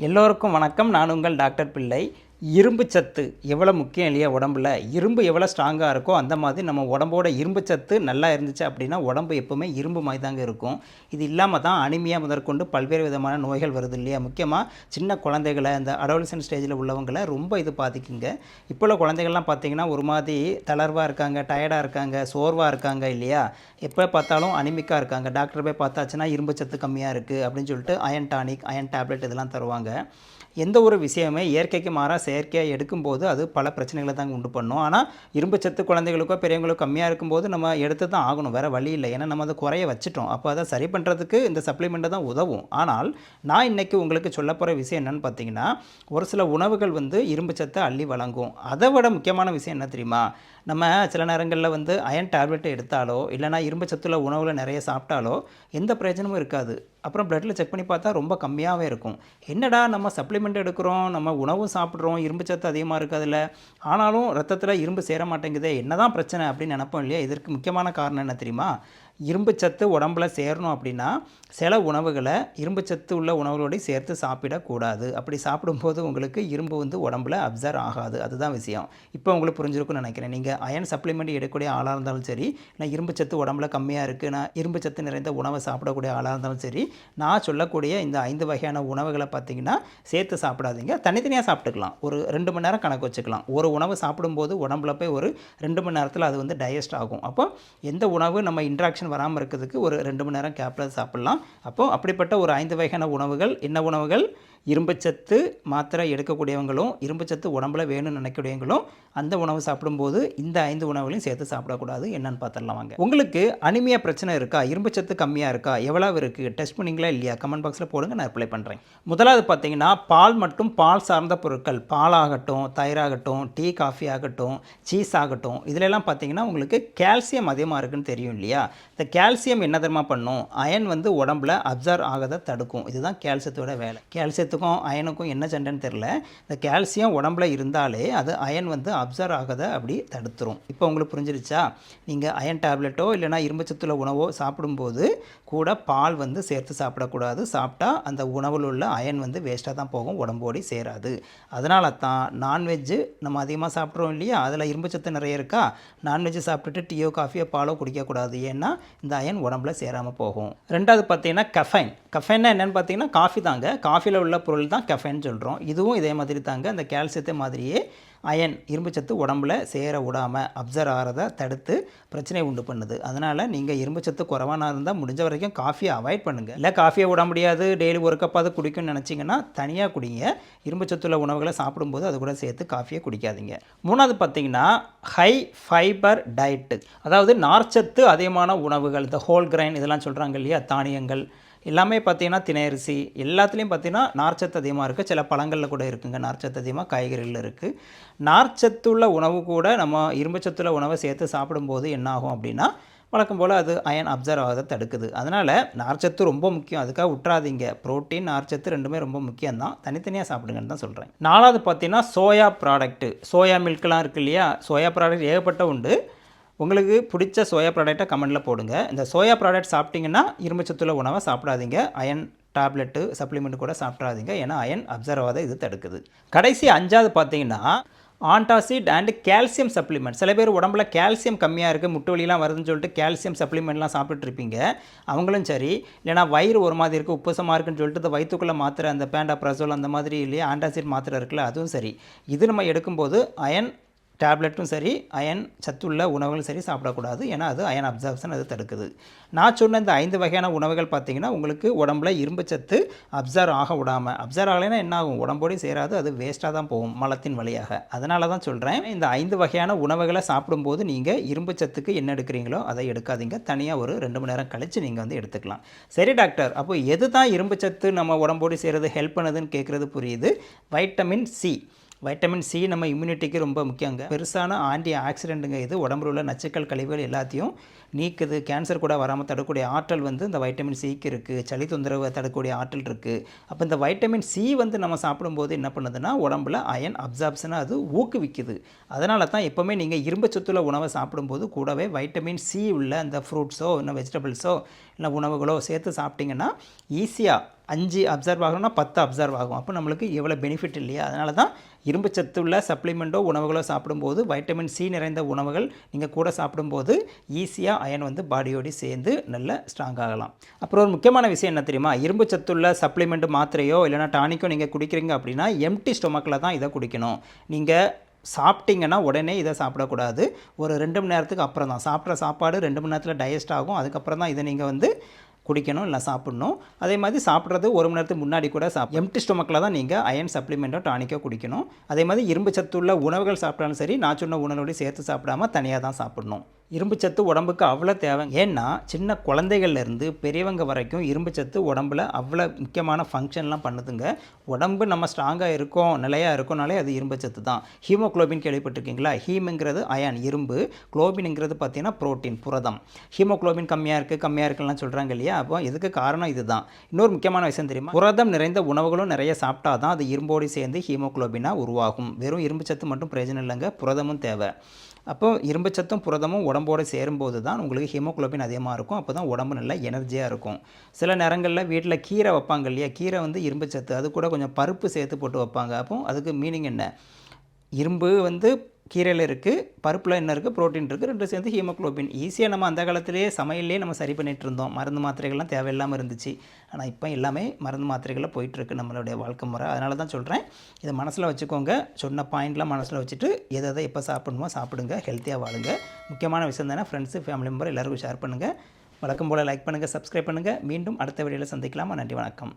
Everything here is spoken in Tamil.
எல்லோருக்கும் வணக்கம். நான் உங்கள் டாக்டர் பிள்ளை. இரும்பு சத்து எவ்வளோ முக்கியம் இல்லையா உடம்புல? இரும்பு எவ்வளோ ஸ்ட்ராங்காக இருக்கோ அந்த மாதிரி நம்ம உடம்போட இரும்பு சத்து நல்லா இருந்துச்சு அப்படின்னா உடம்பு எப்போவுமே இரும்பு மாதிரி தாங்க இருக்கும். இது இல்லாமல் தான் அனிமியா முதற்கொண்டு பல்வேறு விதமான நோய்கள் வருது இல்லையா? முக்கியமாக சின்ன குழந்தைகளை இந்த அடோலசன் ஸ்டேஜில் உள்ளவங்களை ரொம்ப இது பாதிக்குங்க. இப்போ உள்ள குழந்தைகள்லாம் பார்த்தீங்கன்னா ஒரு மாதிரி தளர்வாக இருக்காங்க டயர்டாக இருக்காங்க சோர்வாக இருக்காங்க இல்லையா? எப்போ பார்த்தாலும் அனிமிக்காக இருக்காங்க. டாக்டர் போய் பார்த்தாச்சுன்னா இரும்பு சத்து கம்மியாக இருக்குது அப்படின்னு சொல்லிட்டு அயன் டானிக் அயன் டேப்லெட் இதெல்லாம் தருவாங்க. எந்த ஒரு விஷயமே இயற்கைக்கு மாறாக செயற்கையாக எடுக்கும்போது அது பல பிரச்சனைகளை தாங்க உண்டு பண்ணும். ஆனால் இரும்பு சத்து குழந்தைகளுக்கோ பெரியவங்களுக்கோ கம்மியாக இருக்கும்போது நம்ம எடுத்து தான் ஆகணும். வேறு வழி இல்லை. ஏன்னா நம்ம அதை குறைய வச்சுட்டோம். அப்போ அதை சரி பண்ணுறதுக்கு இந்த சப்ளிமெண்ட்டு தான் உதவும். ஆனால் நான் இன்றைக்கி உங்களுக்கு சொல்ல போகிற விஷயம் என்னென்னு பார்த்தீங்கன்னா ஒரு சில உணவுகள் வந்து இரும்பு சத்தை அள்ளி வழங்கும். அதை விட முக்கியமான விஷயம் என்ன தெரியுமா? நம்ம சில நேரங்களில் வந்து அயன் டேப்லெட் எடுத்தாலோ இல்லைனா இரும்பு சத்துள்ள உணவில் நிறைய சாப்பிட்டாலோ எந்த பிரயோஜனமும் இருக்காது. அப்புறம் ப்ளட்டில் செக் பண்ணி பார்த்தா ரொம்ப கம்மியாகவே இருக்கும். என்னடா நம்ம சப்ளிமெண்ட் எடுக்கிறோம் நம்ம உணவும் சாப்பிட்றோம் இரும்பு சத்து அதிகமாக இருக்காதுல்ல? ஆனாலும் ரத்தத்தில் இரும்பு சேர மாட்டேங்குதே என்னதான் பிரச்சனை அப்படின்னு நினப்போம் இல்லையா? இதற்கு முக்கியமான காரணம் என்ன தெரியுமா? இரும்பு சத்து உடம்புல சேரணும் அப்படின்னா சில உணவுகளை இரும்பு சத்து உள்ள உணவுகளோடு சேர்த்து சாப்பிடக்கூடாது. அப்படி சாப்பிடும்போது உங்களுக்கு இரும்பு வந்து உடம்புல அப்சர்வ் ஆகாது. அதுதான் விஷயம். இப்போ உங்களுக்கு புரிஞ்சிருக்கும்னு நினைக்கிறேன். நீங்கள் அயன் சப்ளிமெண்ட் எடுக்கக்கூடிய ஆளாக இருந்தாலும் சரி நான் இரும்பு சத்து உடம்புல கம்மியாக இருக்குது நான் இரும்பு சத்து நிறைந்த உணவை சாப்பிடக்கூடிய ஆளாக இருந்தாலும் சரி நான் சொல்லக்கூடிய இந்த ஐந்து வகையான உணவுகளை பார்த்தீங்கன்னா சேர்த்து சாப்பிடாதீங்க. தனித்தனியாக சாப்பிட்டுக்கலாம். ஒரு ரெண்டு மணி நேரம் கணக்கு வச்சுக்கலாம். ஒரு உணவு சாப்பிடும்போது உடம்புல போய் ஒரு ரெண்டு மணி நேரத்தில் அது வந்து டைஜஸ்ட் ஆகும். அப்போ எந்த உணவு நம்ம இன்ட்ராக்ஷன் வராமல் இருக்கிறதுக்கு ஒரு ரெண்டு மணி நேரம் கேப்பில் சாப்பிட்லாம். அப்போது அப்படிப்பட்ட ஒரு ஐந்து வகையான உணவுகள் என்ன உணவுகள்? இரும்புச்சத்து மாத்திரை எடுக்கக்கூடியவங்களும் இரும்புச்சத்து உடம்புல வேணும்னு நினைக்கக்கூடியவங்களும் அந்த உணவு சாப்பிடும்போது இந்த ஐந்து உணவுகளையும் சேர்த்து சாப்பிடக்கூடாது. என்னன்னு பார்த்துடலாம் வாங்க. உங்களுக்கு அனிமியா பிரச்சனை இருக்கா? இரும்புச்சத்து கம்மியாக இருக்கா? எவ்வளவு இருக்குது டெஸ்ட் பண்ணிங்களா இல்லையா? கமெண்ட் பாக்ஸில் போடுங்க நான் ரிப்ளை பண்ணுறேன் முதலாவது பார்த்தீங்கன்னா பால் மற்றும் பால் சார்ந்த பொருட்கள். பாலாகட்டும் தயிராகட்டும் டீ காஃபி ஆகட்டும் சீஸ் ஆகட்டும். இதிலெல்லாம் பார்த்தீங்கன்னா உங்களுக்கு கால்சியம் அதிகமாக இருக்குன்னு தெரியும் இல்லையா? இந்த கால்சியம் என்ன தெரியுமா பண்ணும்? அயன் வந்து உடம்புல அப்சர்வ் ஆகதை தடுக்கும். இதுதான் கால்சியத்தோட வேலை. கால்சியத்துக்கும் அயனுக்கும் என்ன சண்டைன்னு தெரில இந்த கால்சியம் உடம்புல இருந்தாலே அது அயன் வந்து அப்சர்வ் ஆகதை அப்படி தடுத்துரும். இப்போ உங்களுக்கு புரிஞ்சிருச்சா? நீங்கள் அயன் டேப்லெட்டோ இல்லைனா இரும்புச்சத்துள்ள உணவோ சாப்பிடும்போது கூட பால் வந்து சேர்த்து சாப்பிடக்கூடாது. சாப்பிட்டா அந்த உணவில் உள்ள அயன் வந்து வேஸ்ட்டாக தான் போகும். உடம்போடி சேராது. அதனால தான் நான்வெஜ்ஜு நம்ம அதிகமாக சாப்பிட்றோம் இல்லையா? அதில் இரும்புச்சத்து நிறைய இருக்கா? நான்வெஜ்ஜு சாப்பிட்டுட்டு டீயோ காஃபியோ பாலோ குடிக்கக்கூடாது. ஏன்னா இந்த அயன் உடம்புல சேராமல் போகும். ரெண்டாவது பார்த்தீங்கன்னா கஃபைன் கஃபைன்னா என்னென்னு பார்த்தீங்கன்னா காஃபி தாங்க. காஃபியில் உள்ள பொருள் தான் கஃபைன் சொல்கிறோம் இதுவும் இதே மாதிரி தாங்க. அந்த கால்சியத்தை மாதிரியே அயன் இரும்புச்சத்து உடம்புல சேர விடாமல் அப்சர்வ் ஆகிறத தடுத்து பிரச்சனை உண்டு பண்ணுது. அதனால் நீங்கள் இரும்புச்சத்து குறைவானா இருந்தால் முடிஞ்ச வரைக்கும் காஃபியை அவாய்ட் பண்ணுங்கள் இல்லை காஃபியை விட முடியாது டெய்லி ஒரு கப்பாவது குடிக்கும்னு நினச்சிங்கன்னா தனியாக குடிங்க. இரும்புச்சத்துள்ள உணவுகளை சாப்பிடும்போது அது கூட சேர்த்து காஃபியை குடிக்காதீங்க. மூணாவது பார்த்தீங்கன்னா ஹை ஃபைபர் டயட்டு அதாவது நார்ச்சத்து அதிகமான உணவுகள் இந்த ஹோல் கிரைன் இதெல்லாம் சொல்கிறாங்க இல்லையா? தானியங்கள் எல்லாமே பார்த்தீங்கன்னா திணையரிசி எல்லாத்துலேயும் பார்த்தீங்கன்னா நார்ச்சத்து அதிகமாக இருக்குது சில பழங்களில் கூட இருக்குங்க. நார்ச்சத்து அதிகமாக காய்கறிகளில் இருக்குது நார்ச்சத்துள்ள உணவு கூட நம்ம இரும்புச்சத்துள்ள உணவை சேர்த்து சாப்பிடும்போது என்ன ஆகும் அப்படின்னா வழக்கம் போல் அது அயன் அப்சர்வ் ஆகதை தடுக்குது. அதனால் நார்ச்சத்து ரொம்ப முக்கியம். அதுக்காக விட்றாதீங்க ப்ரோட்டீன் நார்ச்சத்து ரெண்டுமே ரொம்ப முக்கியம் தான் தனித்தனியாக சாப்பிடுங்கன்னு தான் சொல்கிறேன் நாலாவது பார்த்தீங்கன்னா சோயா ப்ராடக்ட்டு சோயா மில்க்லாம் இருக்கு இல்லையா? சோயா ப்ராடக்ட் ஏகப்பட்ட உண்டு. உங்களுக்கு பிடிச்ச சோயா ப்ராடக்ட்டை கமெண்டில் போடுங்க. இந்த சோயா ப்ராடக்ட் சாப்பிட்டீங்கன்னா இரும்புச்சத்துள்ள உணவை சாப்பிடாதீங்க. அயன் டேப்லெட்டு சப்ளிமெண்ட் கூட சாப்பிட்றாதீங்க ஏன்னா அயன் அப்சர்வ் ஆகாத இது தடுக்குது. கடைசி அஞ்சாவது பார்த்தீங்கன்னா ஆன்டாசிட் அண்ட் கால்சியம் சப்ளிமெண்ட் சில பேர் உடம்புல கால்சியம் கம்மியாக இருக்குது முட்டு வலிலாம் வருதுன்னு சொல்லிட்டு கால்சியம் சப்ளிமெண்ட்லாம் சாப்பிட்டுருப்பீங்க அவங்களும் சரி. இல்லைனா வயிறு ஒரு மாதிரி இருக்குது உப்புசமாக இருக்குன்னு சொல்லிட்டு இந்த வயிற்றுக்குள்ளே மாத்திரை அந்த பேண்டா ப்ரசோல் அந்த மாதிரி இல்லையா ஆன்டாசிட் மாத்திரை இருக்குல்ல அதுவும் சரி. இது நம்ம எடுக்கும்போது அயன் டேப்லெட்டும் சரி அயன் சத்துள்ள உணவுகளும் சரி சாப்பிடக்கூடாது. ஏன்னா அது அயன் அப்சார்ப்ஷன் அது தடுக்குது. நான் சொன்ன இந்த ஐந்து வகையான உணவுகள் பார்த்திங்கன்னா உங்களுக்கு உடம்புல இரும்பு சத்து அப்சர்வ் ஆக விடாமல் அப்சர்வ் ஆகலைன்னா என்ன ஆகும்? உடம்போடையும் சேராது அது வேஸ்ட்டாக தான் போகும் மலத்தின் வழியாக. அதனால தான் சொல்கிறேன் இந்த ஐந்து வகையான உணவுகளை சாப்பிடும்போது நீங்கள் இரும்பு சத்துக்கு என்ன எடுக்கிறீங்களோ அதை எடுக்காதீங்க. தனியாக ஒரு ரெண்டு மணி நேரம் கழித்து நீங்கள் வந்து எடுத்துக்கலாம். சரி டாக்டர். அப்போ எது தான் இரும்பு சத்து நம்ம உடம்போடு சேருறது ஹெல்ப் பண்ணுதுன்னு கேட்குறது புரியுது. Vitamin C. வைட்டமின் சி நம்ம இம்யூனிட்டிக்கு ரொம்ப முக்கியங்க. பெருசான ஆன்டி ஆக்சிடென்ட்டுங்க இது உடம்புல உள்ள நச்சுக்கள் கழிவுகள் எல்லாத்தையும் நீக்குது. கேன்சர் கூட வராமல் தடுக்கக்கூடிய ஆற்றல் வந்து இந்த வைட்டமின் சிக்கு இருக்குது சளி தொந்தரவு தடுக்கக்கூடிய ஆற்றல் இருக்குது அப்போ இந்த வைட்டமின் சி வந்து நம்ம சாப்பிடும்போது என்ன பண்ணுதுன்னா உடம்புல அயன் அப்சார்ப்ஷனை அது ஊக்குவிக்குது. அதனால தான் எப்போவுமே நீங்கள் இரும்பு சத்துள்ள உணவை சாப்பிடும்போது கூடவே வைட்டமின் சி உள்ள அந்த ஃப்ரூட்ஸோ இல்லை வெஜிடபிள்ஸோ இல்லை உணவுகளோ சேர்த்து சாப்பிட்டிங்கன்னா ஈஸியாக அஞ்சு அப்சர்வ் ஆகணும்னா பத்து அப்சர்வ் ஆகும். அப்போ நம்மளுக்கு எவ்வளோ பெனிஃபிட் இல்லையா? அதனால தான் இரும்பு சத்து உள்ள சப்ளிமெண்ட்டோ உணவுகளோ சாப்பிடும்போது வைட்டமின் சி நிறைந்த உணவுகள் நீங்கள் கூட சாப்பிடும்போது ஈஸியாக அயன் வந்து பாடியோடு சேர்ந்து நல்ல ஸ்ட்ராங் ஆகலாம். அப்புறம் ஒரு முக்கியமான விஷயம் என்ன தெரியுமா? இரும்பு சத்துள்ள சப்ளிமெண்ட் மாத்திரையோ இல்லைனா டானிக்கோ நீங்கள் குடிக்கிறீங்க அப்படின்னா எம்டி ஸ்டொமக்கில் தான் இதை குடிக்கணும். நீங்கள் சாப்பிட்டீங்கன்னா உடனே இதை சாப்பிடக்கூடாது. ஒரு ரெண்டு மணி நேரத்துக்கு அப்புறம் தான். சாப்பிட்ற சாப்பாடு ரெண்டு மணி நேரத்தில் டைஜஸ்ட் ஆகும். அதுக்கப்புறம் தான் இதை நீங்கள் வந்து குடிக்கணும் இல்லை சாப்பிடணும். அதே மாதிரி சாப்பிட்றது ஒரு மணி நேரத்துக்கு முன்னாடி கூட சாப் எம்டி ஸ்டொமக்கில் தான் நீங்கள் அயன் சப்ளிமெண்ட்டோ டானிக்கோ குடிக்கணும். அதே மாதிரி இரும்பு சத்துள்ள உணவுகள் சாப்பிட்டாலும் சரி நான் சொன்ன உணவோடு சேர்த்து சாப்பிடாம தனியாக தான் சாப்பிடணும். இரும்பு சத்து உடம்புக்கு அவ்வளோ தேவை. ஏன்னா சின்ன குழந்தைகள்லேருந்து பெரியவங்க வரைக்கும் இரும்பு சத்து உடம்புல அவ்வளோ முக்கியமான ஃபங்க்ஷன்லாம் பண்ணுதுங்க. உடம்பு நம்ம ஸ்ட்ராங்காக இருக்கோம் நிலையாக இருக்கோனாலே அது இரும்பு சத்து தான். ஹீமோக்ளோபின் கேள்விப்பட்டிருக்கீங்களா? ஹீமுங்கிறது அயான் இரும்பு. குளோபின்ங்கிறது பார்த்தீங்கன்னா புரோட்டீன் புரதம். ஹீமோக்ளோபின் கம்மியாக இருக்குது கம்மியாக இருக்குலாம் சொல்கிறாங்க இல்லையா? அப்போ இதுக்கு காரணம் இதுதான். இன்னொரு முக்கியமான விஷயம் தெரியுமா? புரதம் நிறைந்த உணவுகளும் நிறைய சாப்பிட்டா தான் அது இரும்போடு சேர்ந்து ஹீமோக்ளோபினாக உருவாகும். வெறும் இரும்பு சத்து மட்டும் பிரயோஜனம் இல்லைங்க புரதமும் தேவை. அப்போ இரும்பு சத்தும் புரதமும் உடம்போடு சேரும்போது தான் உங்களுக்கு ஹீமோக்ளோபின் அதிகமாக இருக்கும். அப்போ தான் உடம்பு நல்லா எனர்ஜியாக இருக்கும். சில நேரங்களில் வீட்டில் கீரை வைப்பாங்க இல்லையா? கீரை வந்து இரும்பு சத்து அது கூட கொஞ்சம் பருப்பு சேர்த்து போட்டு வைப்பாங்க. அப்போ அதுக்கு மீனிங் என்ன? இரும்பு வந்து கீரையில் இருக்குது பருப்பில் என்ன இருக்குது ப்ரோட்டீன் இருக்குது ரெண்டு சேர்ந்து ஹீமோக்ளோபின். ஈஸியாக நம்ம அந்த காலத்திலேயே சமையல்லே நம்ம சரி பண்ணிகிட்டு இருந்தோம். மருந்து மாத்திரைகள்லாம் தேவையில்லாமல் இருந்துச்சு. ஆனால் இப்போ எல்லாமே மருந்து மாத்திரைகளில் போயிட்டுருக்கு நம்மளுடைய வாழ்க்கை முறை. அதனால தான் சொல்கிறேன் இதை மனசில் வச்சுக்கோங்க. சொன்ன பாயிண்ட்லாம் மனசில் வச்சுட்டு எதை எதை எப்போ சாப்பிடணுமோ சாப்பிடுங்க. ஹெல்த்தியாக வாழுங்க. முக்கியமான விஷயம் தானே ஃப்ரெண்ட்ஸு ஃபேமிலி மெம்பர் எல்லாருக்கும் ஷேர் பண்ணுங்கள் வழக்கம் போல் லைக் பண்ணுங்கள் சப்ஸ்கிரைப் பண்ணுங்கள் மீண்டும் அடுத்த வீடியோவில் சந்திக்கலாமா? நன்றி வணக்கம்.